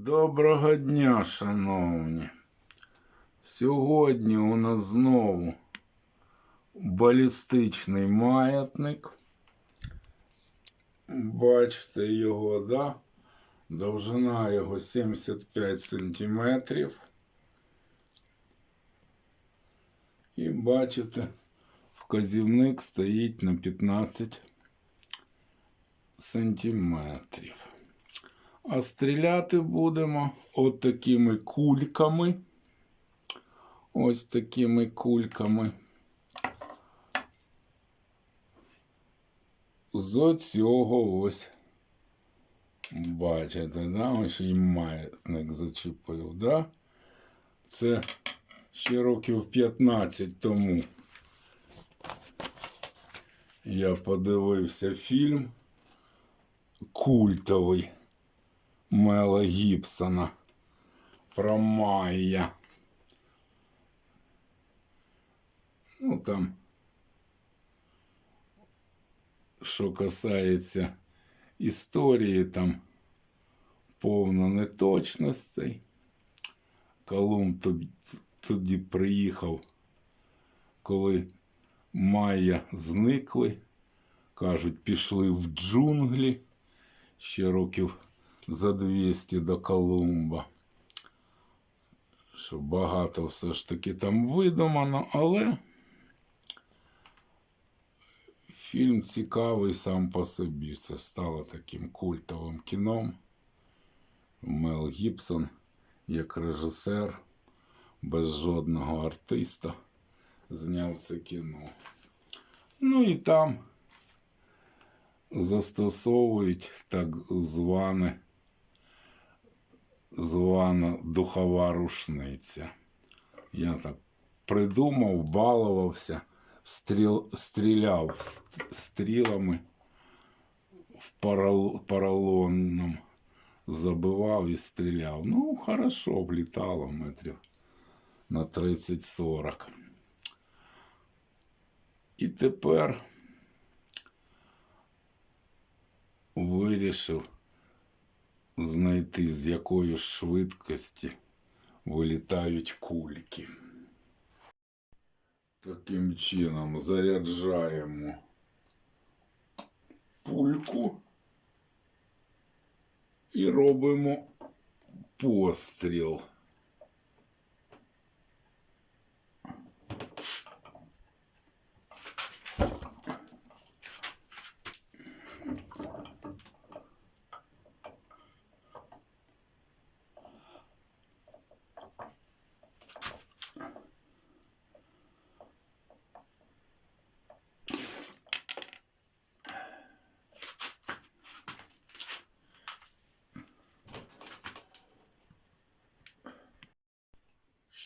Доброго дня, шановні. Сьогодні у нас знову балістичний маятник. Бачите його, да? Довжина його 75 сантиметрів. І бачите, вказівник стоїть на 15 сантиметрів. А стріляти будемо от такими кульками. Ось такими кульками. З оцього ось. Бачите, да? Ось і маятник зачепив, да? Це ще років 15 тому. Я подивився фільм культовий. Мела Гібсона про Майя. Ну там, що касається історії, там повно неточностей. Колумб тоді, приїхав, коли Майя зникли, кажуть, пішли в джунглі ще років за 200 до Колумба. Що багато все ж таки там видумано, але фільм цікавий сам по собі. Це стало таким культовим кіном. Мел Гібсон як режисер, без жодного артиста, зняв це кіно. Ну і там застосовують так зване звана духова рушниця. Я так придумав, балувався, стріл, стріляв стрілами в парал, забивав і стріляв. Ну, хорошо, влітало метрів на 30-40. І тепер вирішив знайти, з якої швидкості вилітають кульки. Таким чином заряджаємо пульку і робимо постріл.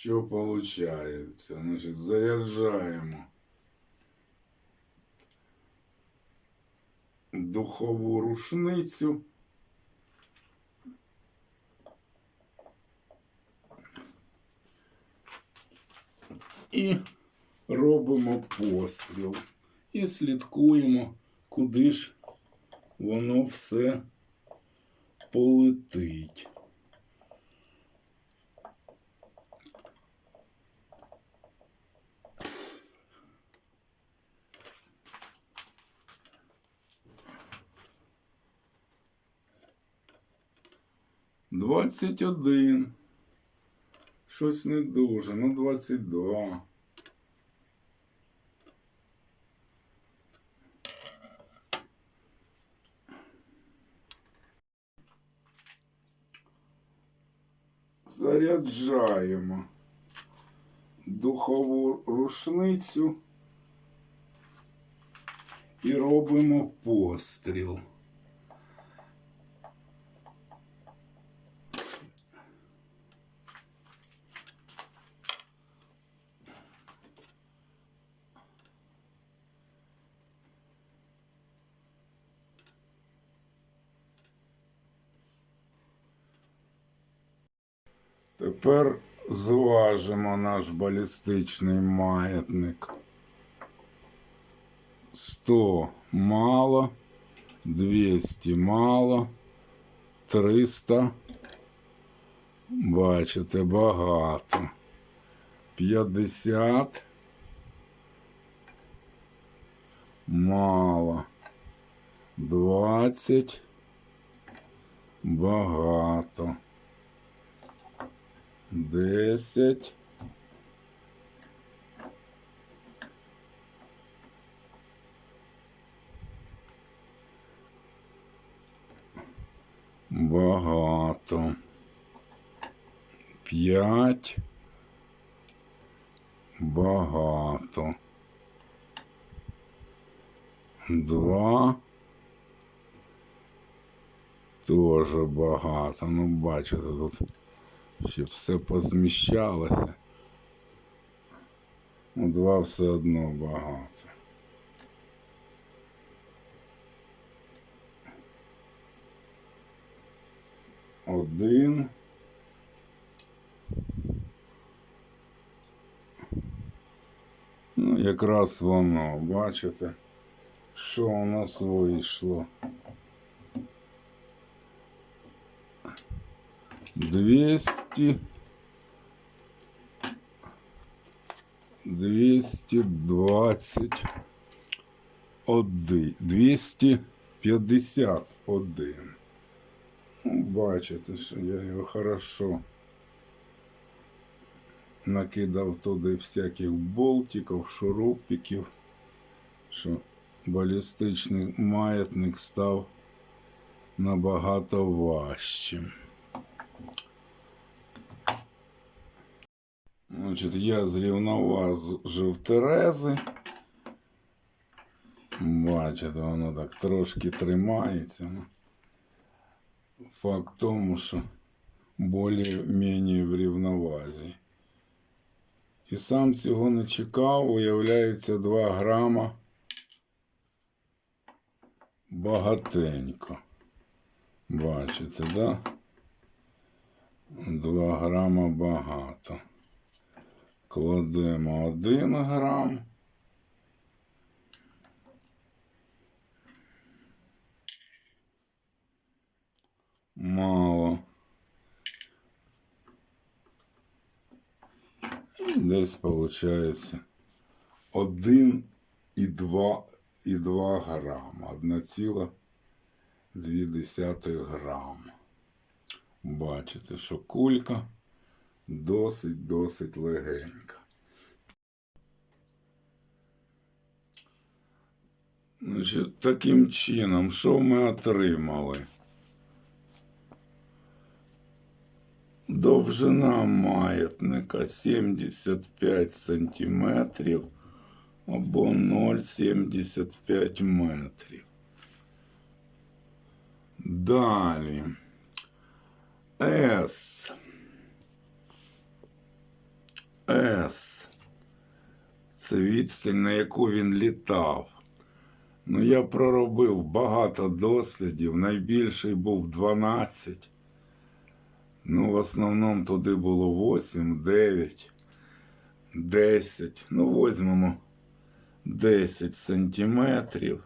Що виходить? Значить, заряджаємо духову рушницю. І робимо постріл. І слідкуємо, куди ж воно все полетить. Двадцять один. Щось не дуже. Ну, двадцять два. Заряджаємо духову рушницю і робимо постріл. Тепер зважимо наш балістичний маятник. 100 мало, 200 мало, 300 Бачите, багато. 50. Мало. 20. Багато. 10. Багато. П'ять. Багато. Два. Тоже багато. Ну, бачите, тут ще все позміщалося. Ну, два все одно багато. Один. Ну, якраз воно, бачите, що у нас вийшло. Двісті. Двісті двадцять один. Двісті п'ятдесят один. Ну, Бачите, що я його хорошо накидав туди всяких болтиків, шурупиків, що балістичний маятник став набагато важчим. Значить, я зрівноважив Терези. Бачите, воно так трошки тримається. Факт тому, що більш-менш в рівновазі. І сам цього не чекав, виявляється 2 грама багатенько. Бачите, да? 2 грама багато. Кладемо 1 грам. Мало. Десь виходить 1 і 2, і 2 грама. 1,2 грам. Бачите, що кулька досить-досить легенька. Значить, таким чином, що ми отримали? Довжина маятника 75 сантиметрів або 0,75 метрів. Далі. С. С. Це відстань, на яку він літав. Ну, я проробив багато дослідів. Найбільший був 12. Ну, в основному туди було 8, 9, 10. Ну, візьмемо 10 сантиметрів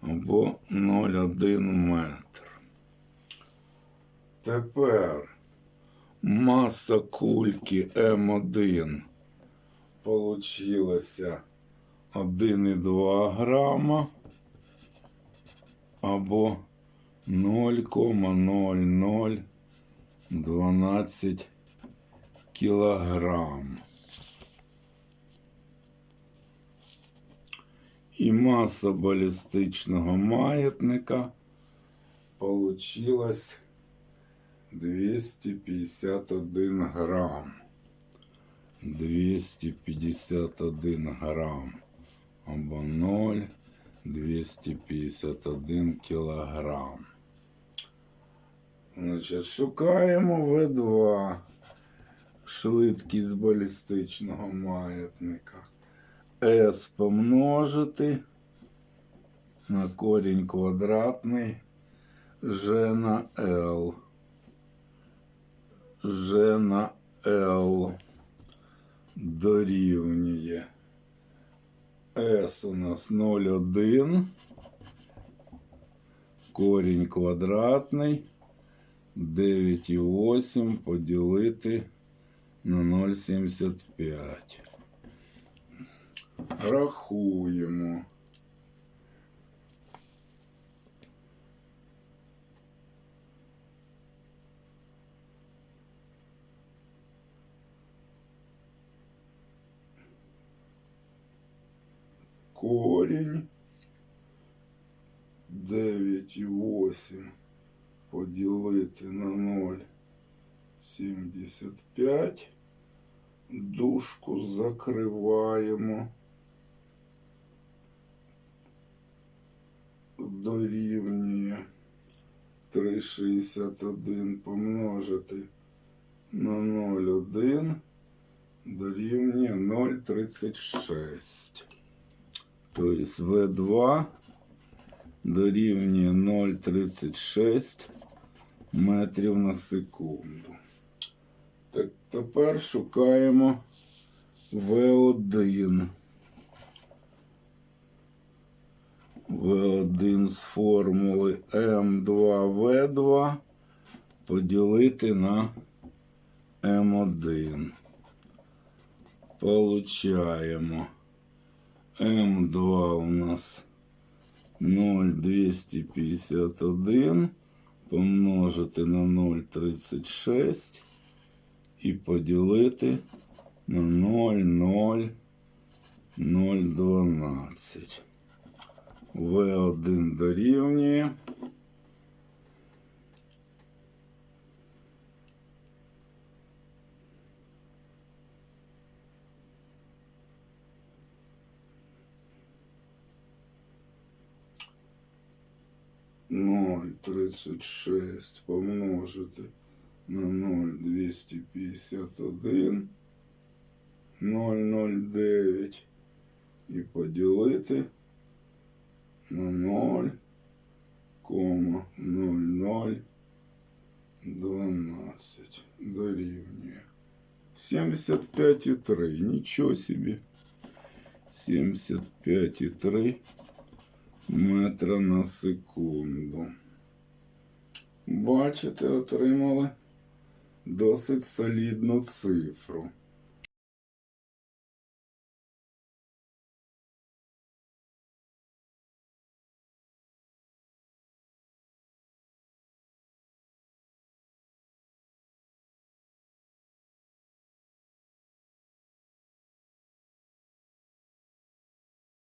або 0,1 метр. Тепер маса кульки М1 получилася 1,2 грама або 0,00 12 кілограм. І маса балістичного маятника получилась 251 грам. 251 грам або 0 251 кілограм. Значить, шукаємо В2 швидкість балістичного маятника. С помножити на корінь квадратний G на L. G на L дорівнює S у нас 0,1 корінь квадратний 9,8 поділити на 0,75. Рахуємо. Корінь 9,8 поділити на 0,75. Дужку закриваємо. Дорівнює 3,61 помножити на 0,1 дорівнює 0,36. Тобто В2 дорівнює 0,36 метрів на секунду. Так, тепер шукаємо В1. В1 з формули М2В2 поділити на М1. Получаємо М2 у нас 0,251 помножити на 0,36 і поділити на 0,0012. В1 дорівнює. Ноль тридцать шесть помножити на ноль двісті п'ятдесят один, ноль ноль дев'ять і поділити на ноль кома ноль ноль дванадцять дорівнює. 75,3. Нічого собі. 75,3 метра на секунду. Бачите, отримали досить солідну цифру.